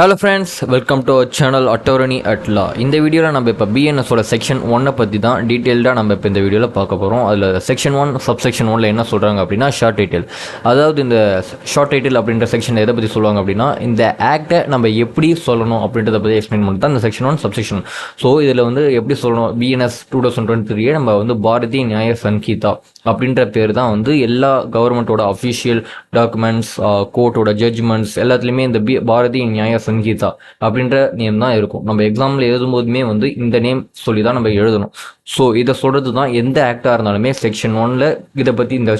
Hello friends welcome to channel attorney at law இந்த வீடியோவில் நம்ம இப்போ பிஎன்எஸோட செக்ஷன் ஒன்னை பற்றி தான் டீட்டெயில்டாக நம்ம இப்போ இந்த வீடியோவில் பார்க்க போகிறோம் அதில் செக்ஷன் ஒன் சப்செக்ஷன் ஒன்ல என்ன சொல்கிறாங்க அப்படின்னா ஷார்ட் டைட்டில் அதாவது இந்த ஷார்ட் டைட்டில் அப்படின்ற செக்ஷன் எதை பற்றி சொல்லுவாங்க அப்படின்னா இந்த ஆக்டை நம்ம எப்படி சொல்லணும் அப்படின்றத பற்றி எக்ஸ்பிளைன் பண்ணி தான் இந்த செக்ஷன் ஒன் சப்செக்ஷன் ஸோ இதில் வந்து எப்படி சொல்லணும்? பிஎன்எஸ் டூ தௌசண்ட் டுவெண்ட்டி த்ரீயே நம்ம வந்து பாரதி நியாய சங்கீதா அப்படின்ற பேர் தான் வந்து எல்லா கவர்மெண்ட்டோட அஃபிஷியல் டாக்குமெண்ட்ஸ் கோர்ட்டோட ஜட்ஜ்மெண்ட்ஸ் எல்லாத்துலேயுமே இந்த பி பாரதி நியாய சங்கீதா அப்படின்ற நேம் தான் இருக்கும். நம்ம எக்ஸாமில் எழுதும்போதுமே வந்து இந்த நேம் சொல்லி தான் நம்ம எழுதணும். ஸோ இதை சொல்கிறது தான் எந்த ஆக்டாக இருந்தாலுமே செக்ஷன் ஒனில் இதை பற்றி இந்த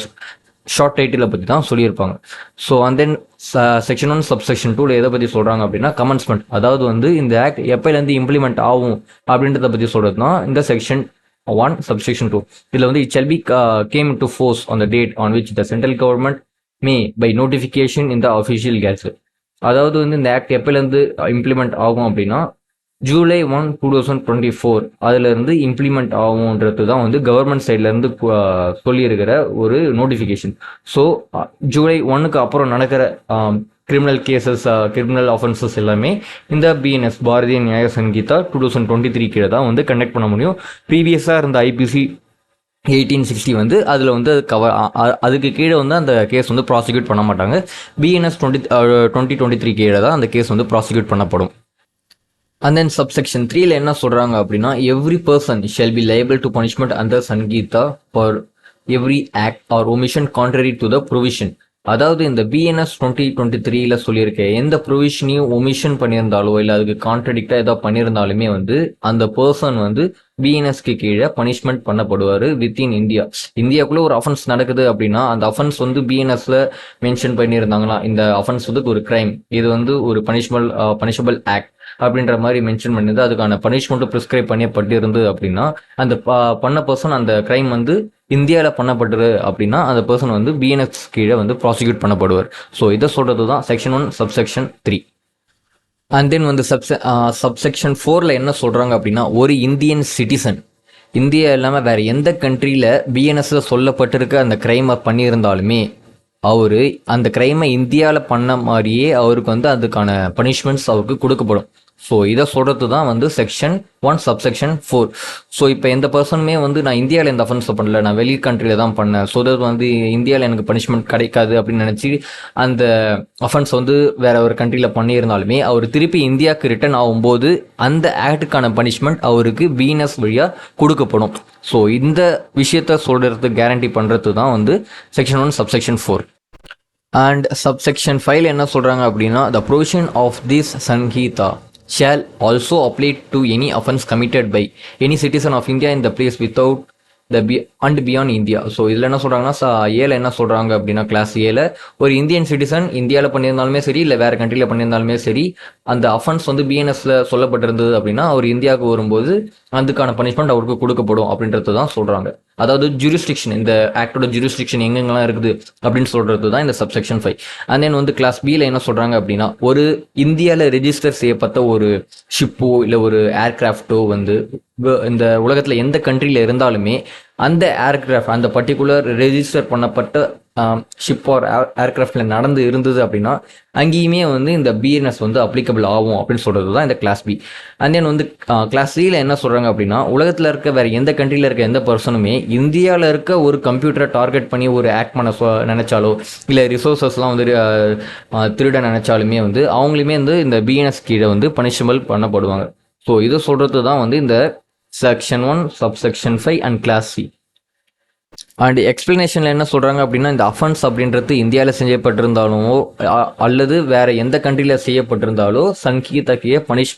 ஷார்ட் டைட்டிலை பற்றி தான் சொல்லியிருப்பாங்க so and then section one sub section டூவில் எதை பற்றி சொல்கிறாங்க அப்படின்னா கமன்ஸ்மெண்ட் அதாவது வந்து இந்த ஆக்ட் எப்போலேருந்து இம்ப்ளிமெண்ட் ஆகும் அப்படின்றத பற்றி சொல்கிறது தான் இந்த செக்ஷன் ஒன் சப்செக்ஷன் டூ இதில் வந்து it shall be came to force on the date on which the central government may by notification in the official gazette. அதாவது வந்து இந்த ஆக்ட் எப்போலேருந்து இம்ப்ளிமெண்ட் ஆகும் அப்படின்னா July one two thousand twenty four அதுலேருந்து implement ஆகும்ன்றது தான் வந்து கவர்மெண்ட் சைட்லேருந்து uh, சொல்லியிருக்கிற ஒரு நோட்டிஃபிகேஷன் ஸோ ஜூலை ஒன்னுக்கு அப்புறம் நடக்கிற um, criminal cases criminal offences எல்லாமே இந்த BNS Bharatiya Nyaya Sanhita two thousand twenty three கீழே தான் வந்து கண்டக்ட் பண்ண முடியும். ப்ரீவியஸாக இருந்த ஐபிசி எயிட்டீன் சிக்ஸ்டி வந்து அதில் வந்து அது கவர் அதுக்கு கீழே வந்து அந்த கேஸ் வந்து ப்ராசிக்யூட் பண்ண மாட்டாங்க. BNS twenty twenty twenty three கீழே தான் அந்த கேஸ் வந்து ப்ராசிக்யூட் பண்ணப்படும். அண்ட் தென் சப்செக்ஷன் த்ரீல என்ன சொல்றாங்க அப்படின்னா every person shall be liable to punishment அந்த Sanhita for every act or omission contrary to the provision அதாவது இந்த பிஎன்எஸ் டுவெண்ட்டி டுவெண்ட்டி த்ரீல சொல்லியிருக்க எந்த ப்ரொவிஷனையும் ஒமிஷன் பண்ணியிருந்தாலோ இல்லை அதுக்கு கான்ட்ரடிக்டா ஏதாவது பண்ணியிருந்தாலுமே வந்து அந்த பர்சன் வந்து பிஎன்எஸ்க்கு கீழே பனிஷ்மெண்ட் பண்ணப்படுவார் வித்தின் இந்தியா இந்தியாவுக்குள்ள ஒரு அஃபென்ஸ் நடக்குது அப்படின்னா அந்த அஃபென்ஸ் வந்து பிஎன்எஸ்ல மென்ஷன் பண்ணியிருந்தாங்களா? இந்த அஃபென்ஸ் வந்து ஒரு கிரைம் இது வந்து ஒரு பனிஷ்மல் பனிஷபிள் ஆக்ட் அப்படின்ற மாதிரி மென்ஷன் பண்ணிருந்து அதுக்கான பனிஷ்மெண்ட்டும் ப்ரிஸ்கிரைப் பண்ணியப்பட்டிருந்து அப்படின்னா அந்த ப- பண்ண பர்சன் அந்த கிரைம் வந்து இந்தியாவில் பண்ணப்பட்டது அப்படின்னா அந்த பர்சன் வந்து பிஎன்எஸ் கீழே வந்து ப்ராசிக்யூட் பண்ணப்படுவார். ஸோ இதை சொல்கிறது தான் section one subsection three and then வந்து சப்செ சப்செக்ஷன் ஃபோரில் என்ன சொல்கிறாங்க அப்படின்னா ஒரு இந்தியன் சிட்டிசன் இந்தியா இல்லாமல் வேறு எந்த கண்ட்ரியில் பிஎன்எஸில் சொல்லப்பட்டிருக்க அந்த கிரைமை பண்ணியிருந்தாலுமே அவர் அந்த கிரைமை இந்தியாவில் பண்ண மாதிரியே அவருக்கு வந்து அதுக்கான பனிஷ்மெண்ட்ஸ் அவருக்கு கொடுக்கப்படும். ஸோ இதை சொல்கிறது தான் வந்து section one subsection four so இப்போ எந்த பர்சனுமே வந்து நான் இந்தியாவில் எந்த அஃபென்ஸை பண்ணல நான் வெளி கண்ட்ரியில் தான் பண்ணேன். ஸோ தட் வந்து இந்தியாவில் எனக்கு பனிஷ்மெண்ட் கிடைக்காது அப்படின்னு நினச்சி அந்த அஃபென்ஸ் வந்து வேற ஒரு கண்ட்ரியில் பண்ணியிருந்தாலுமே அவர் திருப்பி இந்தியாவுக்கு ரிட்டர்ன் ஆகும்போது அந்த ஆக்டுக்கான பனிஷ்மெண்ட் அவருக்கு வீனஸ் வழியாக கொடுக்கப்படும். ஸோ இந்த விஷயத்த சொல்கிறது கேரண்டி பண்ணுறது தான் வந்து section one subsection four and subsection five என்ன சொல்கிறாங்க அப்படின்னா the provision of this Sanhita shall also apply to any offence committed by any citizen of India in the place without the and beyond India so இதில் என்ன சொல்கிறாங்கன்னா ஏல என்ன சொல்கிறாங்க அப்படின்னா கிளாஸ் ஏல ஒரு இந்தியன் சிட்டிசன் இந்தியாவில் பண்ணியிருந்தாலுமே சரி இல்லை வேறு கண்ட்ரியில் பண்ணியிருந்தாலுமே சரி அந்த அஃபென்ஸ் வந்து பிஎன்எஸ்ல சொல்லப்பட்டிருந்தது அப்படின்னா அவர் இந்தியாவுக்கு வரும்போது அதுக்கான பனிஷ்மெண்ட் அவருக்கு கொடுக்கப்படும் அப்படின்றது தான் சொல்கிறாங்க அதாவது ஜூரிஸ்டிக்ஷன் இந்த ஆக்டோட ஜூரிஸ்டிக்ஷன் எங்கெங்கெல்லாம் இருக்குது அப்படின்னு சொல்கிறது தான் இந்த சப்செக்ஷன் ஃபைவ் அண்ட் தென் வந்து கிளாஸ் பியில் என்ன சொல்கிறாங்க அப்படின்னா ஒரு இந்தியாவில் ரெஜிஸ்டர் செய்யப்பட்ட ஒரு ஷிப்போ இல்லை ஒரு ஏர்கிராஃப்டோ வந்து இந்த உலகத்தில் எந்த கண்ட்ரியில் இருந்தாலுமே அந்த ஏர்கிராஃப்ட் அந்த பர்டிகுலர் ரெஜிஸ்டர் பண்ணப்பட்ட ஷிப் ஆர் ஏர்கிராஃப்ட்ல நடந்து இருந்தது அப்படின்னா அங்கேயுமே வந்து இந்த பிஎன்எஸ் வந்து அப்ளிகபிள் ஆகும் அப்படின்னு சொல்கிறது தான் இந்த கிளாஸ் பி அண்ட் தென் வந்து uh, கிளாஸ் சியில் என்ன சொல்கிறாங்க அப்படின்னா உலகத்தில் இருக்க வேற எந்த கண்ட்ரியில் இருக்க எந்த பர்சனுமே இந்தியாவில் இருக்க ஒரு கம்ப்யூட்டரை டார்கெட் பண்ணி ஒரு ஆக்ட் பண்ண சொ- இல்லை ரிசோர்சஸ்லாம் வந்து uh, uh, திருட நினச்சாலுமே வந்து அவங்களுமே வந்து இந்த பிஎன்எஸ் கீழே வந்து பனிஷபிள் பண்ணப்படுவாங்க. ஸோ இதை சொல்கிறது தான் வந்து இந்த section one subsection five and clause C and எக்ஸ்பிளனேஷனில் என்ன சொல்கிறாங்க அப்படின்னா இந்த அஃபன்ஸ் அப்படின்றது இந்தியாவில் செய்யப்பட்டிருந்தாலும் அல்லது வேற எந்த கண்ட்ரியில் செய்யப்பட்டிருந்தாலோ சங்கீதாக்கிய பனிஷ்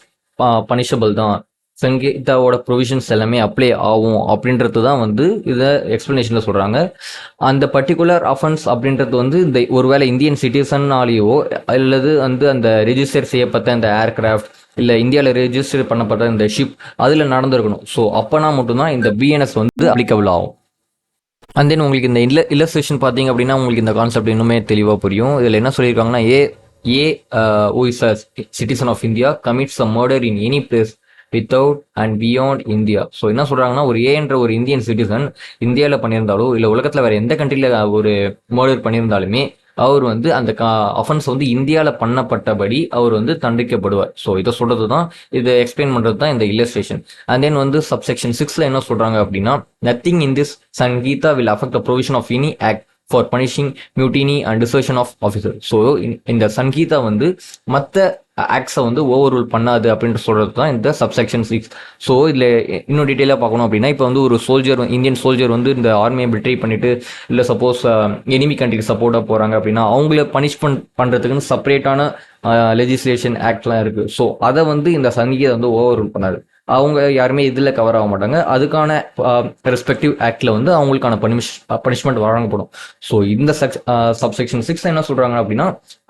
பனிஷபிள் தான். சங்கீதாவோட ப்ரொவிஷன்ஸ் எல்லாமே அப்ளை ஆகும் அப்படின்றது தான் வந்து இதை எக்ஸ்பிளனேஷனில் சொல்கிறாங்க அந்த பர்டிகுலர் அஃபன்ஸ் அப்படின்றது வந்து இந்த ஒருவேளை இந்தியன் சிட்டிசன்னாலேயோ அல்லது வந்து அந்த ரிஜிஸ்டர் செய்யப்பட்ட அந்த ஏர்கிராஃப்ட் இல்லை இந்தியாவில் ரெஜிஸ்டர் பண்ணப்பட்ட இந்த ஷிப் அதில் நடந்திருக்கணும். ஸோ அப்போனா மட்டும்தான் இந்த பிஎன்எஸ் வந்து அப்ளிகபிள் ஆகும். அண்ட் தென் உங்களுக்கு இந்த இல்ல இல்லஸ்ட்ரேஷன் பார்த்தீங்க அப்படின்னா உங்களுக்கு இந்த கான்செப்ட் இன்னுமே தெளிவாக புரியும். இதில் என்ன சொல்லியிருக்காங்கன்னா A A O is a citizen of India commits a murder in any place without and beyond India so என்ன சொல்கிறாங்கன்னா ஒரு ஏன்ற ஒரு இந்தியன் சிட்டிசன் இந்தியாவில் பண்ணியிருந்தாலோ இல்லை உலகத்தில் வேறு எந்த கண்ட்ரியில் ஒரு மர்டர் பண்ணியிருந்தாலுமே அவர் வந்து அந்த அஃபென்ஸ் வந்து இந்தியாவில் பண்ணப்பட்டபடி அவர் வந்து தண்டிக்கப்படுவார். ஸோ இதை சொல்றது தான் இதை எக்ஸ்பிளைன் பண்ணுறது தான் இந்த இல்லஸ்ட்ரேஷன் அண்ட் தென் வந்து சப்செக்ஷன் சிக்ஸ்ல என்ன சொல்கிறாங்க அப்படின்னா nothing in this Sanhita will affect the provision of any act for punishing mutiny and desertion of officer so இந்த சங்கீதா வந்து மற்ற ஆக்ட்ஸை வந்து ஓவர் ரூல் பண்ணாது அப்படின்ட்டு சொல்கிறது தான் இந்த சப்செக்ஷன் சிக்ஸ் ஸோ இதில் இன்னும் டீட்டெயிலாக பார்க்கணும் அப்படின்னா இப்போ வந்து ஒரு சோல்ஜர் இந்தியன் சோல்ஜர் வந்து இந்த ஆர்மியை பிட்ரி பண்ணிட்டு இல்லை சப்போஸ் எனிமி கண்ட்ரிக்கு சப்போர்ட்டாக போகிறாங்க அப்படின்னா அவங்கள பனிஷ்மெண்ட் பண்ணுறதுக்குன்னு செப்பரேட்டான லெஜிஸ்லேஷன் ஆக்ட்லாம் இருக்குது ஸோ அதை வந்து இந்த சங்கீதம் வந்து ஓவர் ரூல் பண்ணாது. அவங்க யாருமே இதில் கவர் ஆக மாட்டாங்க. அதுக்கான ரெஸ்பெக்டிவ் ஆக்டில் வந்து அவங்களுக்கான பனிஷ் பனிஷ்மெண்ட் வழங்கப்படும். ஸோ இந்த செக் சப்செக்ஷன் சிக்ஸ் என்ன சொல்கிறாங்க அப்படின்னா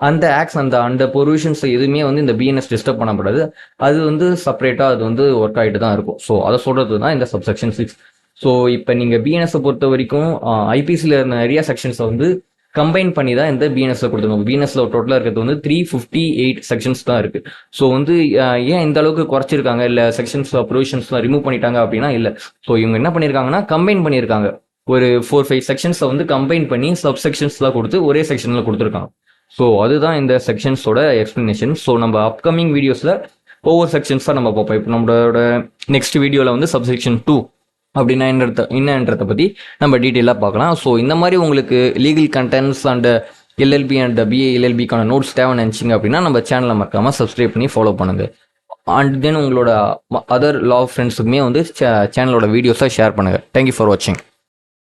அந்த ஆக்ட்ஸ் அந்த அந்த பொர்விஷன்ஸ் எதுவுமே வந்து இந்த பிஎன்எஸ் டிஸ்டர்ப் பண்ணப்படாது. அது வந்து செப்பரேட்டாக அது வந்து ஒர்க் ஆகிட்டு தான் இருக்கும். ஸோ அதை சொல்கிறது தான் இந்த சப்செக்ஷன் சிக்ஸ் ஸோ இப்போ நீங்கள் பிஎன்எஸை பொறுத்த வரைக்கும் ஐபிசியில் இருந்த நிறைய செக்ஷன்ஸை வந்து கம்பைன் பண்ணி தான் இந்த பிஎன்எஸ்ல கொடுத்துருக்கோம் பிஎன்எஸ்ல டோட்டலாக இருக்கிறது வந்து த்ரீ ஃபிஃப்டி எயிட் செக்ஷன்ஸ் தான் இருக்கு. ஸோ வந்து ஏன் இந்த அளவுக்கு குறைச்சிருக்காங்க? இல்லை செக்ஷன்ஸ் ப்ரொவிஷன்ஸ்லாம் ரிமூவ் பண்ணிட்டாங்க அப்படின்னா இல்லை. ஸோ இவங்க என்ன பண்ணியிருக்காங்கன்னா கம்பைன் பண்ணியிருக்காங்க ஒரு ஃபோர் ஃபைவ் செக்ஷன்ஸை வந்து கம்பைன் பண்ணி சப் செக்ஷன்ஸ்லாம் கொடுத்து ஒரே செக்ஷனில் கொடுத்துருக்காங்க. ஸோ அதுதான் இந்த செக்ஷன்ஸோட எக்ஸ்பிளனேஷன் ஸோ நம்ம அப்கமிங் வீடியோஸில் ஒவ்வொரு செக்ஷன்ஸாக நம்ம பார்ப்போம். இப்போ நம்மளோட நெக்ஸ்ட் வீடியோவில் வந்து சப்செக்ஷன் டூ அப்படின்னா என்னத்த என்னன்றதை பற்றி நம்ம டீட்டெயிலாக பார்க்கலாம். ஸோ இந்த மாதிரி உங்களுக்கு legal contents and LLB and BA எல்எல்பிக்கான notes தேவை நினச்சிங்க அப்படின்னா நம்ம சேனலை மறக்காமல் சப்ஸ்கிரைப் பண்ணி ஃபாலோ பண்ணுங்கள் அண்ட் தென் உங்களோட அதர் லா ஃப்ரெண்ட்ஸுக்குமே வந்து சேனலோட வீடியோஸாக ஷேர் பண்ணுங்கள் தேங்க்யூ ஃபார் வாட்சிங்